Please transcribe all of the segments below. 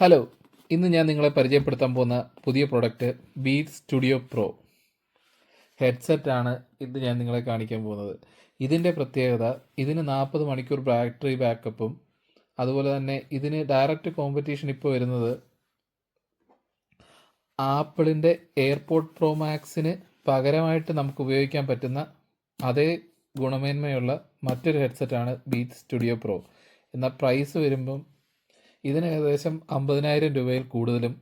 Hello ഇന്ന് ഞാൻ നിങ്ങളെ പരിചയപ്പെടുത്താൻ പോകുന്ന പുതിയ product beat studio pro headset ആണ് ഇന്ന് ഞാൻ നിങ്ങളെ കാണിക്കാൻ പോകുന്നത്. ഇതിന്റെ പ്രത്യേകത ഇതിന് നാൽപ്പത് മണിക്കൂർ ബാറ്ററി ബാക്കപ്പും അതുപോലെ തന്നെ ഇതിന് ഡയറക്റ്റ് കോമ്പറ്റീഷൻ ഇപ്പോൾ വരുന്നത് ആപ്പിളിന്റെ എയർപോർട്ട് പ്രോ മാക്സിന് പകരമായിട്ട് നമുക്ക് ഉപയോഗിക്കാൻ പറ്റുന്ന അതേ ഗുണമേന്മയുള്ള മറ്റൊരു ഹെഡ്സെറ്റാണ് ബീറ്റ് സ്റ്റുഡിയോ പ്രോ എന്നാൽ പ്രൈസ് വരുമ്പം ഇതിന് ഏകദേശം അമ്പതിനായിരം രൂപയിൽ കൂടുതലും.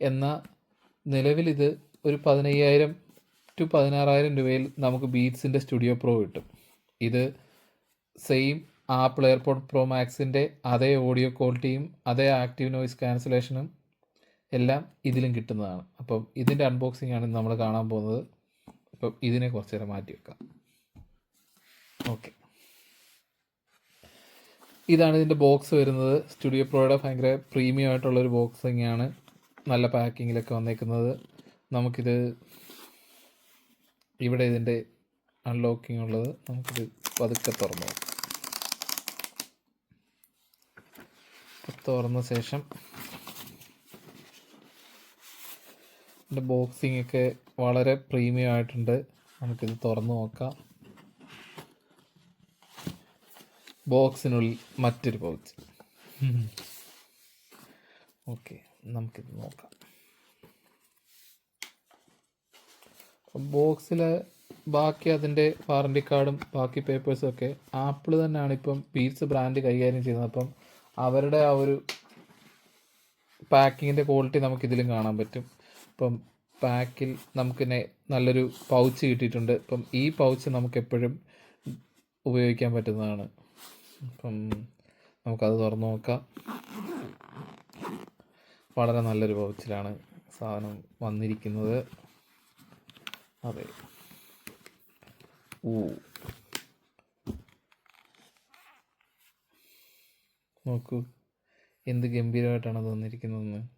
എന്ന നിലവിൽ ഇത് ഒരു പതിനയ്യായിരം ടു പതിനാറായിരം രൂപയിൽ നമുക്ക് ബീറ്റ്സിന്റെ സ്റ്റുഡിയോ പ്രോ കിട്ടും. ഇത് സെയിം ആപ്പിൾ എയർപോർട്ട് പ്രോ മാക്സിന്റെ അതേ ഓഡിയോ ക്വാളിറ്റിയും അതേ ആക്റ്റീവ് നോയിസ് ക്യാൻസലേഷനും എല്ലാം ഇതിലും കിട്ടുന്നതാണ്. അപ്പം ഇതിന്റെ അൺബോക്സിംഗ് ആണ് നമ്മൾ കാണാൻ പോകുന്നത്. അപ്പം ഇതിനെ കുറച്ച് നേരം മാറ്റി വെക്കാം. ഓക്കെ. ഇതാണ് ഇതിന്റെ ബോക്സ് വരുന്നത്. സ്റ്റുഡിയോ പ്രോയുടെ ഭയങ്കര പ്രീമിയം ആയിട്ടുള്ളൊരു ബോക്സിംഗ് ആണ് നല്ല പാക്കിങ്ങിലൊക്കെ വന്നേക്കുന്നത്. നമുക്കിത് ഇവിടെ ഇതിന്റെ അൺലോക്കിംഗ് ഉള്ളത്. നമുക്കിത് പതുക്കെ തുറന്നു തുറന്ന ശേഷം ഇതിന്റെ ബോക്സിംഗ് ഒക്കെ വളരെ പ്രീമിയം ആയിട്ടുണ്ട്. നമുക്കിത് തുറന്നു നോക്കാം. ബോക്സിനുള്ളിൽ മറ്റൊരു പൗച്ച്. ഓക്കെ നമുക്കിത് നോക്കാം. ബോക്സിൽ ബാക്കി അതിന്റെ വാറണ്ടി കാർഡും ബാക്കി പേപ്പേഴ്സും ഒക്കെ ആപ്പിൾ തന്നെയാണ് ഇപ്പം ബീറ്റ്സ് ബ്രാൻഡ് കൈകാര്യം ചെയ്യുന്നത്. അപ്പം അവരുടെ ആ ഒരു പാക്കിങ്ങിന്റെ ക്വാളിറ്റി നമുക്ക് ഇതിലും കാണാൻ പറ്റും. ഇപ്പം പാക്കിൽ നമുക്ക് നല്ലൊരു പൗച്ച് കിട്ടിയിട്ടുണ്ട്. ഇപ്പം ഈ പൗച്ച് നമുക്ക് എപ്പോഴും ഉപയോഗിക്കാൻ പറ്റുന്നതാണ്. അപ്പം നമുക്കത് തുറന്നു നോക്കാം. വളരെ നല്ലൊരു പൗച്ചിലാണ് സാധനം വന്നിരിക്കുന്നത്. അതെ. ഓ നോക്കൂ. എന്ത് ഗംഭീരമായിട്ടാണ് അത് വന്നിരിക്കുന്നതെന്ന്.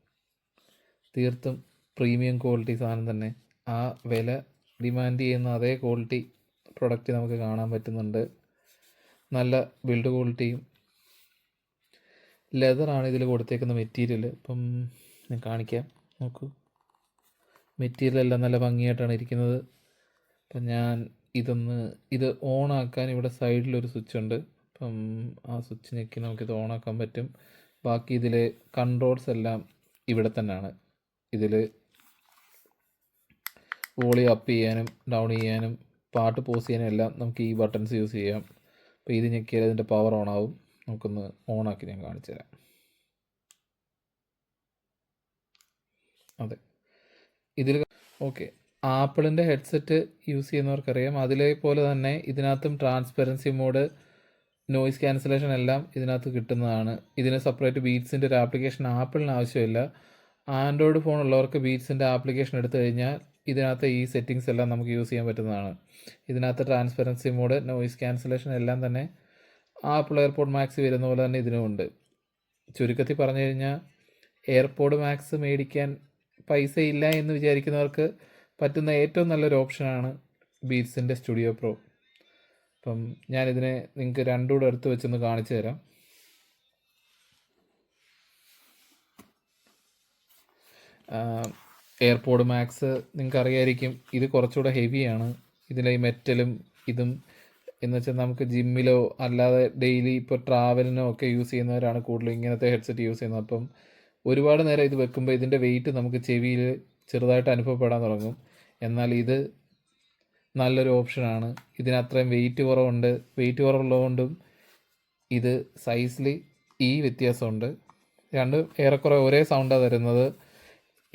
തീർത്തും പ്രീമിയം ക്വാളിറ്റി സാധനം തന്നെ. ആ വില ഡിമാൻഡ് ചെയ്യുന്ന അതേ ക്വാളിറ്റി പ്രൊഡക്റ്റ് നമുക്ക് കാണാൻ പറ്റുന്നുണ്ട്. നല്ല ബിൽഡ് ക്വാളിറ്റിയും ലെതറാണ് ഇതിൽ കൊടുത്തേക്കുന്ന മെറ്റീരിയൽ ഇപ്പം ഞാൻ കാണിക്കാം. നോക്കൂ. മെറ്റീരിയൽ എല്ലാം നല്ല ഭംഗിയായിട്ടാണ് ഇരിക്കുന്നത്. അപ്പം ഞാൻ ഇതൊന്ന് ഇത് ഓണാക്കാൻ ഇവിടെ സൈഡിലൊരു സ്വിച്ച് ഉണ്ട്. അപ്പം ആ സ്വിച്ച് ഞെക്കി നമുക്കിത് ഓണാക്കാൻ പറ്റും. ബാക്കി ഇതിൽ കൺട്രോൾസ് എല്ലാം ഇവിടെ തന്നെയാണ്. ഇതിൽ വോളി അപ്പ് ചെയ്യാനും ഡൗൺ ചെയ്യാനും പാട്ട് പോസ് ചെയ്യാനും എല്ലാം നമുക്ക് ഈ ബട്ടൺസ് യൂസ് ചെയ്യാം. അപ്പോൾ ഇത് ഞെക്കിയാൽ ഇതിന്റെ പവർ ഓൺ ആവും. നമുക്കൊന്ന് ഓണാക്കി ഞാൻ കാണിച്ചു തരാം. അതെ. ഇതിൽ ഓക്കെ ആപ്പിളിന്റെ ഹെഡ്സെറ്റ് യൂസ് ചെയ്യുന്നവർക്കറിയാം. അതിലേപോലെ തന്നെ ഇതിനകത്തും ട്രാൻസ്പെറൻസി മോഡ് നോയിസ് ക്യാൻസലേഷൻ എല്ലാം ഇതിനകത്ത് കിട്ടുന്നതാണ്. ഇതിന് സെപ്പറേറ്റ് ബീറ്റ്സിന്റെ ഒരു ആപ്ലിക്കേഷൻ ആപ്പിളിന് ആവശ്യമില്ല. ആൻഡ്രോയിഡ് ഫോൺ ഉള്ളവർക്ക് ബീറ്റ്സിന്റെ ആപ്ലിക്കേഷൻ എടുത്തു കഴിഞ്ഞാൽ ഇതിനകത്ത് ഈ സെറ്റിങ്സ് എല്ലാം നമുക്ക് യൂസ് ചെയ്യാൻ പറ്റുന്നതാണ്. ഇതിനകത്ത് ട്രാൻസ്പെറൻസി മോഡ് നോയിസ് ക്യാൻസലേഷൻ എല്ലാം തന്നെ ആപ്പിൾ എയർപോർട്ട് മാക്സ് വരുന്ന പോലെ തന്നെ ഇതിനുമുണ്ട് ചുരുക്കത്തിൽ പറഞ്ഞു കഴിഞ്ഞാൽ എയർപോഡ് മാക്സ് മേടിക്കാൻ പൈസ ഇല്ല എന്ന് വിചാരിക്കുന്നവർക്ക് പറ്റുന്ന ഏറ്റവും നല്ലൊരു ഓപ്ഷനാണ് ബീറ്റ്സിന്റെ സ്റ്റുഡിയോ പ്രോ. അപ്പം ഞാനിതിനെ നിങ്ങൾക്ക് രണ്ടും കൂടെ എടുത്ത് വെച്ചൊന്ന് കാണിച്ചു തരാം. എയർപോർട്ട് മാക്സ് നിങ്ങൾക്ക് അറിയായിരിക്കും ഇത് കുറച്ചുകൂടെ ഹെവിയാണ് ഇതിലെ മെറ്റലും ഇതും എന്ന് വെച്ചാൽ നമുക്ക് ജിമ്മിലോ അല്ലാതെ ഡെയിലി ഇപ്പോൾ ട്രാവലിനോ ഒക്കെ യൂസ് ചെയ്യുന്നവരാണ് കൂടുതൽ ഇങ്ങനത്തെ ഹെഡ്സെറ്റ് യൂസ് ചെയ്യുന്നത്. അപ്പം ഒരുപാട് നേരം ഇത് വെക്കുമ്പോൾ ഇതിന്റെ വെയിറ്റ് നമുക്ക് ചെവിയിൽ ചെറുതായിട്ട് അനുഭവപ്പെടാൻ തുടങ്ങും. എന്നാൽ ഇത് നല്ലൊരു ഓപ്ഷനാണ് ഇതിന് അത്രയും വെയിറ്റ് കുറവുണ്ട്. വെയിറ്റ് കുറവുള്ളതുകൊണ്ടും ഇത് സൈസിൽ ഈ വ്യത്യാസമുണ്ട്. രണ്ട് ഏറെക്കുറെ ഒരേ സൗണ്ടാണ് തരുന്നത്.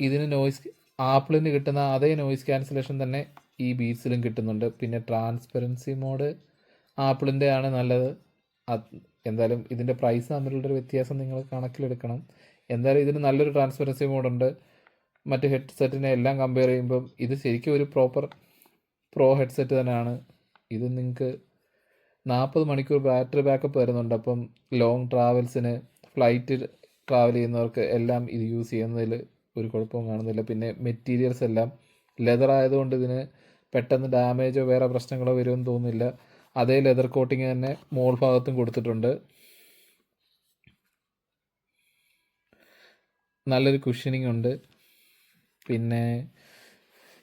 ഇതിന് നോയിസ് ആപ്പിളിന് കിട്ടുന്ന അതേ നോയിസ് ക്യാൻസലേഷൻ തന്നെ ഈ ബീറ്റ്സിലും കിട്ടുന്നുണ്ട്. പിന്നെ ട്രാൻസ്പെറൻസി മോഡ് ആപ്പിളിന്റെ ആണ് നല്ലത് എന്തായാലും ഇതിന്റെ പ്രൈസ് തമ്മിലുള്ളൊരു വ്യത്യാസം നിങ്ങൾ കണക്കിലെടുക്കണം. എന്തായാലും ഇതിന് നല്ലൊരു ട്രാൻസ്പെറൻസി മോഡുണ്ട് മറ്റ് ഹെഡ്സെറ്റിനെ എല്ലാം കമ്പയർ ചെയ്യുമ്പം ഇത് ശരിക്കും ഒരു പ്രോപ്പർ പ്രോ ഹെഡ്സെറ്റ് തന്നെയാണ്. ഇത് നിങ്ങൾക്ക് നാൽപ്പത് മണിക്കൂർ ബാറ്ററി ബാക്കപ്പ് വരുന്നുണ്ട് അപ്പം ലോങ് ട്രാവൽസിന് ഫ്ലൈറ്റ് ട്രാവൽ ചെയ്യുന്നവർക്ക് എല്ലാം ഇത് യൂസ് ചെയ്യുന്നതിൽ ഒരു കുഴപ്പവും കാണുന്നില്ല. പിന്നെ മെറ്റീരിയൽസ് എല്ലാം ലെതർ ആയതുകൊണ്ട് ഇതിന് പെട്ടെന്ന് ഡാമേജോ വേറെ പ്രശ്നങ്ങളോ വരുമെന്ന് തോന്നുന്നില്ല. അതേ ലെതർ കോട്ടിങ് തന്നെ മോൾ ഭാഗത്തും കൊടുത്തിട്ടുണ്ട്. നല്ലൊരു കുഷനിങ് ഉണ്ട്. പിന്നെ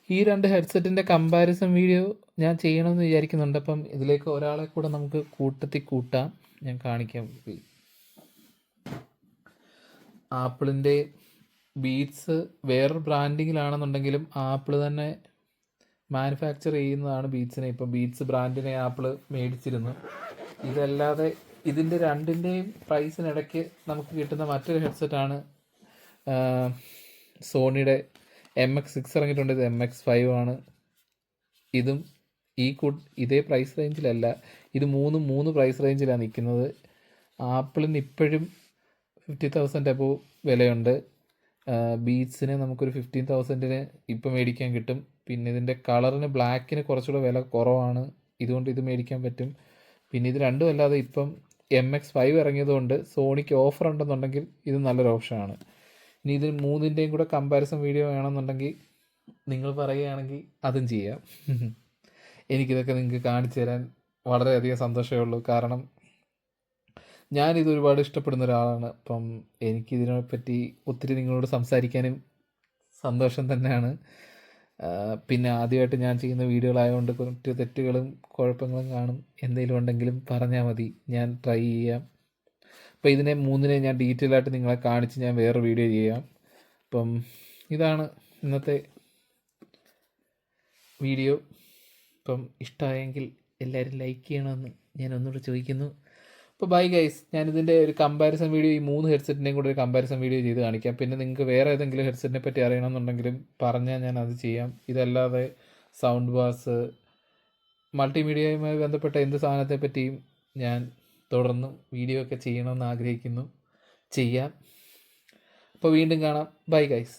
ഈ രണ്ട് ഹെഡ്സെറ്റിന്റെ കമ്പാരിസൺ വീഡിയോ ഞാൻ ചെയ്യണമെന്ന് വിചാരിക്കുന്നുണ്ട്. അപ്പം ഇതിലേക്ക് ഒരാളെ കൂടെ നമുക്ക് കൂട്ടത്തി കൂട്ടാം. ഞാൻ കാണിക്കാം. ആപ്പിളിന്റെ ബീറ്റ്സ് വേറൊരു ബ്രാൻഡിങ്ങിലാണെന്നുണ്ടെങ്കിലും ആപ്പിൾ തന്നെ മാനുഫാക്ചർ ചെയ്യുന്നതാണ് ബീറ്റ്സിനെ. ഇപ്പം ബീറ്റ്സ് ബ്രാൻഡിനെ ആപ്പിൾ മേടിച്ചിരുന്നു. ഇതല്ലാതെ ഇതിന്റെ രണ്ടിന്റെയും പ്രൈസിനിടയ്ക്ക് നമുക്ക് കിട്ടുന്ന മറ്റൊരു ഹെഡ്സെറ്റാണ് സോണിയുടെ എം എക്സ് സിക്സ് ഇറങ്ങിയിട്ടുണ്ട്. ഇത് എം എക്സ് ഫൈവ് ആണ്. ഇതും ഈ കൂ ഇതേ പ്രൈസ് റേഞ്ചിലല്ല ഇത് മൂന്ന് മൂന്ന് പ്രൈസ് റേഞ്ചിലാണ് നിൽക്കുന്നത്. ആപ്പിളിന് ഇപ്പോഴും ഫിഫ്റ്റി തൗസൻഡ് അബോ വിലയുണ്ട്. ബീറ്റ്സിന് നമുക്കൊരു ഫിഫ്റ്റീൻ തൗസൻഡിന് ഇപ്പം മേടിക്കാൻ കിട്ടും. പിന്നെ ഇതിന്റെ കളറിന് ബ്ലാക്കിന് കുറച്ചുകൂടെ വില കുറവാണ്. ഇതുകൊണ്ട് ഇത് മേടിക്കാൻ പറ്റും. പിന്നെ ഇത് രണ്ടും അല്ലാതെ ഇപ്പം എം എക്സ് ഫൈവ് ഇറങ്ങിയതുകൊണ്ട് സോണിക്ക് ഓഫർ ഉണ്ടെന്നുണ്ടെങ്കിൽ ഇത് നല്ലൊരു ഓപ്ഷനാണ് ഇനി ഇതിന് മൂന്നിന്റെയും കൂടെ കമ്പാരിസൺ വീഡിയോ വേണമെന്നുണ്ടെങ്കിൽ നിങ്ങൾ പറയുകയാണെങ്കിൽ അതും ചെയ്യാം. എനിക്കിതൊക്കെ നിങ്ങൾക്ക് കാണിച്ചു തരാൻ വളരെയധികം സന്തോഷമേ ഉള്ളൂ. കാരണം ഞാനിത് ഒരുപാട് ഇഷ്ടപ്പെടുന്ന ഒരാളാണ്. അപ്പം എനിക്കിതിനെപ്പറ്റി ഒത്തിരി നിങ്ങളോട് സംസാരിക്കാനും സന്തോഷം തന്നെയാണ്. പിന്നെ ആദ്യമായിട്ട് ഞാൻ ചെയ്യുന്ന വീഡിയോകളായതുകൊണ്ട് കുറച്ച് തെറ്റുകളും കുഴപ്പങ്ങളും കാണും. എന്തെങ്കിലും ഉണ്ടെങ്കിലും പറഞ്ഞാൽ മതി. ഞാൻ ട്രൈ ചെയ്യാം. അപ്പോൾ ഇതിനെ മൂന്നിനെ ഞാൻ ഡീറ്റെയിൽ ആയിട്ട് നിങ്ങളെ കാണിച്ച് ഞാൻ വേറെ വീഡിയോ ചെയ്യാം. അപ്പം ഇതാണ് ഇന്നത്തെ വീഡിയോ ഇപ്പം ഇഷ്ടമായെങ്കിൽ എല്ലാവരും ലൈക്ക് ചെയ്യണമെന്ന് ഞാൻ ഒന്നുകൂടെ ചോദിക്കുന്നു. അപ്പോൾ ബൈ ഗൈസ് ഞാനിതിന്റെ ഒരു കമ്പാരിസൺ വീഡിയോ ഈ മൂന്ന് ഹെഡ്സെറ്റിന്റെയും കൂടെ ഒരു കമ്പാരിസൺ വീഡിയോ ചെയ്ത് കാണിക്കാം. പിന്നെ നിങ്ങൾക്ക് വേറെ ഏതെങ്കിലും ഹെഡ്സെറ്റിനെ പറ്റി അറിയണമെന്നുണ്ടെങ്കിലും പറഞ്ഞാൽ ഞാൻ അത് ചെയ്യാം. ഇതല്ലാതെ സൗണ്ട് ബാസ് മൾട്ടിമീഡിയയുമായി ബന്ധപ്പെട്ട എന്ത് സാധനത്തെ പറ്റിയും ഞാൻ തുടർന്നും വീഡിയോ ഒക്കെ ചെയ്യണമെന്ന് ആഗ്രഹിക്കുന്നു. ചെയ്യാം. അപ്പോൾ വീണ്ടും കാണാം. Bye guys